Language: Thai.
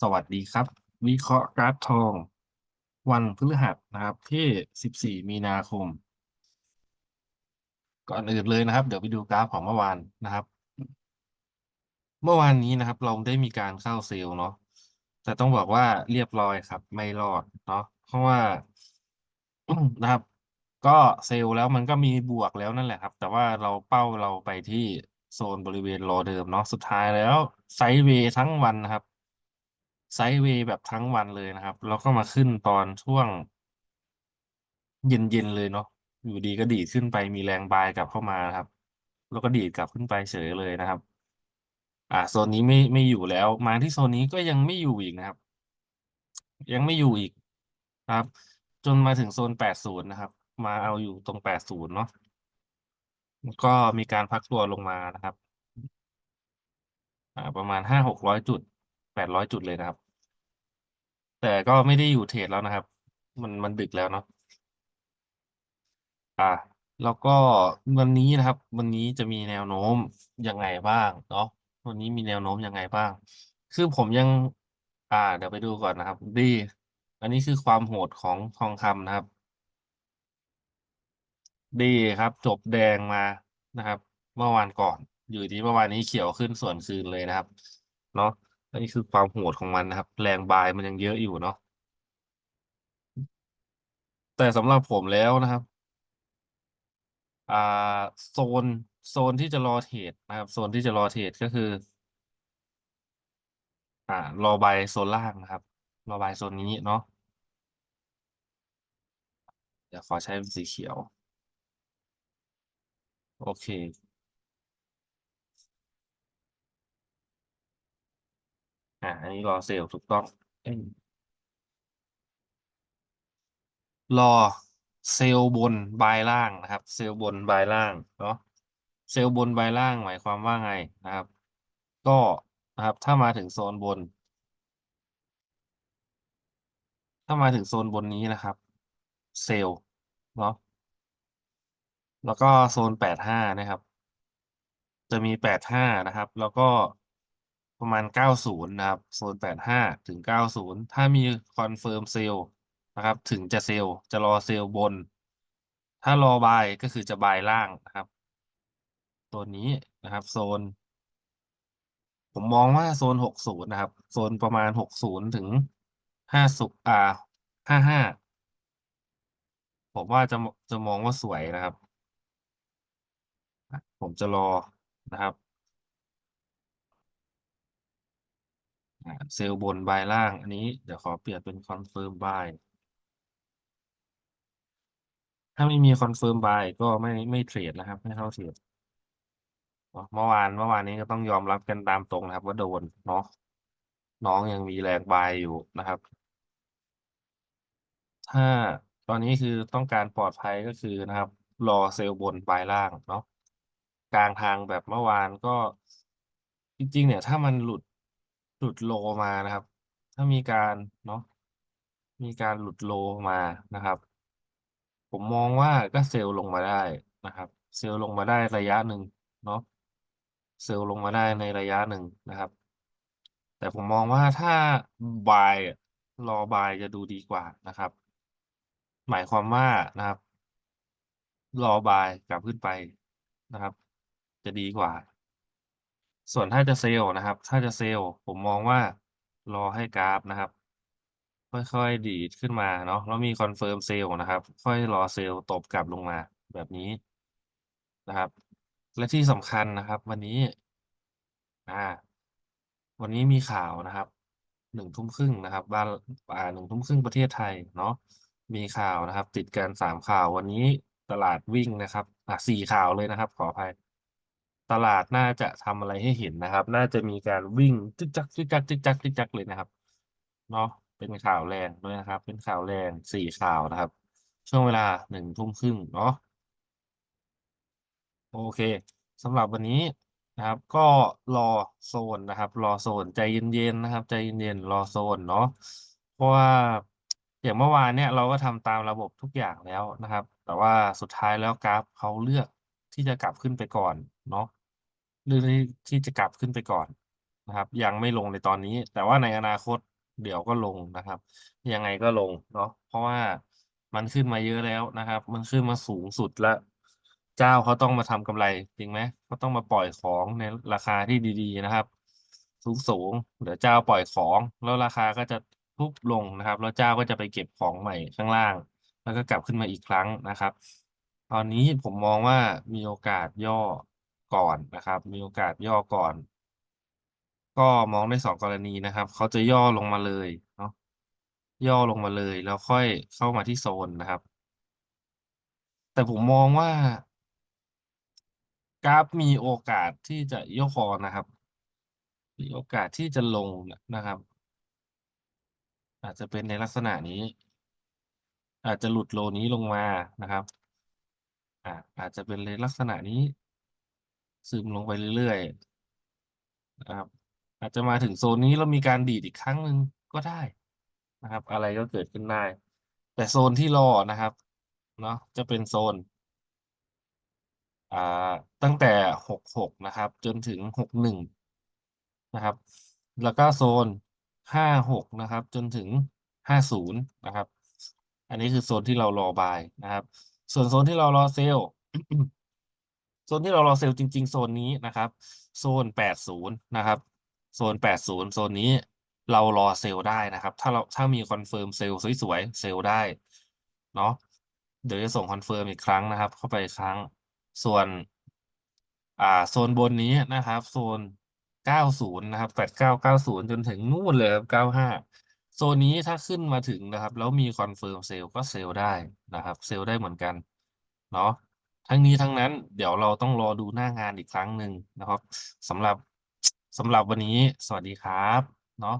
สวัสดีครับ วิเคราะห์กราฟทอง วันพฤหัสนะครับ ที่ 14 มีนาคม ก่อนอื่นเลยนะครับ เดี๋ยวไปดูกราฟของเมื่อวานนะครับ เมื่อวานนี้นะครับ เราได้มีการเข้าเซลล์เนาะแต่ต้องบอกว่าเรียบร้อยครับ ไม่รอดเนาะเพราะว่านะครับ ก็เซลล์แล้วมันก็มีบวกแล้วนั่นแหละครับ แต่ว่าเราเป้าเราไปที่โซนบริเวณรอเดิมเนาะสุดท้ายแล้วไซด์เวย์ทั้งวันนะครับ ไซด์เวย์แบบทั้งวันเลยนะครับ แล้วก็มาขึ้นตอนช่วง เย็นๆเลยเนาะอยู่ดีก็ดีดขึ้นไปมีแรงบายกลับเข้ามาครับ แล้วก็ดีดกลับขึ้นไปเฉยเลยนะครับ อ่าโซนนี้ไม่ไม่อยู่แล้ว มาที่โซนนี้ก็ยังไม่อยู่อีกนะครับ ยังไม่อยู่อีกนะครับ จนมาถึงโซนแปดศูนย์นะครับ มาเอาอยู่ตรงแปดศูนย์เนาะก็มีการพักตัวลงมานะครับ อ่าประมาณห้าหกร้อยจุด แปดร้อยจุดเลยนะครับ แต่ก็ไม่ได้อยู่เทรดแล้วนะครับ มันมันดึกแล้วเนาะอ่าแล้วก็วันนี้นะครับ วันนี้จะมีแนวโน้มยังไงบ้างเนาะวันนี้มีแนวโน้มยังไงบ้าง คือผมยัง อ่า เดี๋ยวไปดูก่อนนะครับดีอันนี้คือความโหดของทองคำนะครับ ดีครับ จบแดงมานะครับ เมื่อวานก่อน อยู่ดีเมื่อวานนี้เขียวขึ้นส่วนคืนเลยนะครับ เนาะ อันนี้คือความโหดของมันนะครับ แรงบายมันยังเยอะอยู่เนาะแต่สำหรับผมแล้วนะครับอ่าโซนโซนที่จะรอเทรดนะครับ โซนที่จะรอเทรดก็คือ อ่ารอใบายโซนล่างนะครับ รอใบายโซนนี้เนาะเดี๋ยวขอใช้สีเขียว โอเค อ่าอันนี้รอเซลล์ถูกต้องเอ้ยรอเซลล์บนบายล่างนะครับ เซลล์บนบายล่างเนาะเซลล์บนบายล่างหมายความว่าไงนะครับ ก็นะครับ ถ้ามาถึงโซนบน ถ้ามาถึงโซนบนนี้นะครับ เซลล์เนาะแล้วก็โซนแปดห้านะครับ จะมีแปดห้านะครับ แล้วก็ ประมาณเก้าศูนะครับ โซนแปดห้าถึงเก้าศูนย์ถ้ามีคอนเฟิร์มเซลล์นะครับ ถึงจะเซลล์จะรอเซลล์บน ถ้ารอบายก็คือจะบายล่างนะครับ ตัวนี้นะครับ โซน ผมมองว่าโซนหกศูนะครับ โซนประมาณหกศูนย์ถึงห้าสุอ่าห้าห้าผมว่าจะจะมองว่าสวยนะครับ ผมจะรอนะครับ เซลล์บนบายล่าง อันนี้เดี๋ยวขอเปลี่ยนเป็นคอนเฟิร์มบถ้าไม่มีคอนเฟิร์มบก็ไม่ไม่เทรดนะครับ ไม่เข้าเทรดเมื่อวานเมื่อวานนี้ก็ต้องยอมรับกันตามตรงนะครับ ว่าโดนเนาะน้องยังมีแรงบายอยู่นะครับ ถ้าตอนนี้คือต้องการปลอดภัยก็คือนะครับ รอเซลล์บนปลายล่างเนาะกลางทางแบบเมื่อวานก็จริง ๆ เนี่ย ถ้ามันหลุด หลุดโลมานะครับ ถ้ามีการเนาะมีการหลุดโลมานะครับ ผมมองว่าก็เซลล์ลงมาได้นะครับ เซลล์ลงมาได้ระยะหนึ่งเนาะเซลล์ลงมาได้ในระยะหนึ่งนะครับ แต่ผมมองว่าถ้าบายรอบายจะดูดีกว่านะครับ หมายความว่านะครับ รอบายกลับขึ้นไปนะครับ จะดีกว่า ส่วนถ้าจะเซลล์นะครับ ถ้าจะเซลล์ผมมองว่ารอให้กราฟนะครับ ค่อยๆดีดขึ้นมาเนาะแล้วมีคอนเฟิร์มเซลล์นะครับ ค่อยรอเซลล์ตบกลับลงมาแบบนี้นะครับ และที่สำคัญนะครับ วันนี้อ่าวันนี้มีข่าวนะครับหนึ่งทุ่มครึ่งนะครับบ้านอ่าหนึ่งทุ่มครึ่งประเทศไทยเนาะมีข่าวนะครับ ติดกันสามข่าววันนี้ตลาดวิ่งนะครับอะสี่ข่าวเลยนะครับ ขออภัย ตลาดน่าจะทำอะไรให้เห็นนะครับ น่าจะมีการวิ่งจึกจักจึกจักจึกจักจึกจักเลยนะครับ เนาะเป็นข่าวแรงด้วยนะครับ เป็นข่าวแรงสี่ข่าวนะครับ ช่วงเวลาหนึ่งทุ่มครึ่งเนาะโอเคสำหรับวันนี้นะครับ ก็รอโซนนะครับ รอโซนใจเย็นๆนะครับ ใจเย็นๆรอโซนเนาะเพราะว่าอย่างเมื่อวานเนี่ยเราก็ทำตามระบบทุกอย่างแล้วนะครับ แต่ว่าสุดท้ายแล้วกราฟเขาเลือกที่จะกลับขึ้นไปก่อนเนาะ เลือกที่จะกลับขึ้นไปก่อนนะครับ ยังไม่ลงในตอนนี้ แต่ว่าในอนาคตเดี๋ยวก็ลงนะครับ ยังไงก็ลงเนาะเพราะว่ามันขึ้นมาเยอะแล้วนะครับ มันขึ้นมาสูงสุดแล้ว เจ้าเขาต้องมาทำกำไรจริงไหมเขาต้องมาปล่อยของในราคาที่ดี ๆ นะครับสูงๆเดี๋ยวเจ้าปล่อยของ แล้วราคาก็จะพุบลงนะครับ แล้วเจ้าก็จะไปเก็บของใหม่ข้างล่าง แล้วก็กลับขึ้นมาอีกครั้งนะครับ ตอนนี้ผมมองว่ามีโอกาสย่อ ก่อนนะครับ มีโอกาสย่อก่อน ก็มองได้2กรณีนะครับ เขาจะย่อลงมาเลยเนาะย่อลงมาเลยแล้วค่อยเข้ามาที่โซนนะครับ แต่ผมมองว่ากราฟมีโอกาสที่จะย่อคอนะครับมีโอกาสที่จะลงนะครับ อาจจะเป็นในลักษณะนี้ อาจจะหลุด low นี้ลงมานะครับอาอาจจะเป็นในลักษณะนี้ ซึมลงไปเรื่อยๆนะครับ อาจจะมาถึงโซนนี้แล้วมีการดีดอีกครั้งหนึ่งก็ได้นะครับ อะไรก็เกิดขึ้นได้ แต่โซนที่รอนะครับเนาะจะเป็นโซนอ่าตั้งแต่66นะครับ จนถึง61นะครับ แล้วก็โซน56นะครับ จนถึง50นย์นะครับ อันนี้คือโซนที่เรารอบายนะครับ ส่วนโซนที่เรารอเซลล์ นที่เรารอเซลล์จริง ๆ โซนนี้นะครับ โซน 80 นะครับ โซน 80 โซนนี้เรารอเซลล์ได้นะครับ ถ้าเราถ้ามีคอนเฟิร์มเซลล์สวยๆ เซลล์ได้ เนาะเดี๋ยวจะส่งคอนเฟิร์มอีกครั้งนะครับ เข้าไปอีกครั้ง ส่วน อ่า โซนบนนี้นะครับ โซน 90 นะครับ 89 90 จนถึงนู่นเลยครับ 95 โซนนี้ถ้าขึ้นมาถึงนะครับ แล้วมีคอนเฟิร์มเซลล์ก็เซลล์ได้นะครับ เซลล์ได้เหมือนกัน เนาะ ทั้งนี้ทั้งนั้น เดี๋ยวเราต้องรอดูหน้างานอีกครั้งหนึ่งนะครับสำหรับสำหรับวันนี้สวัสดีครับ เนาะ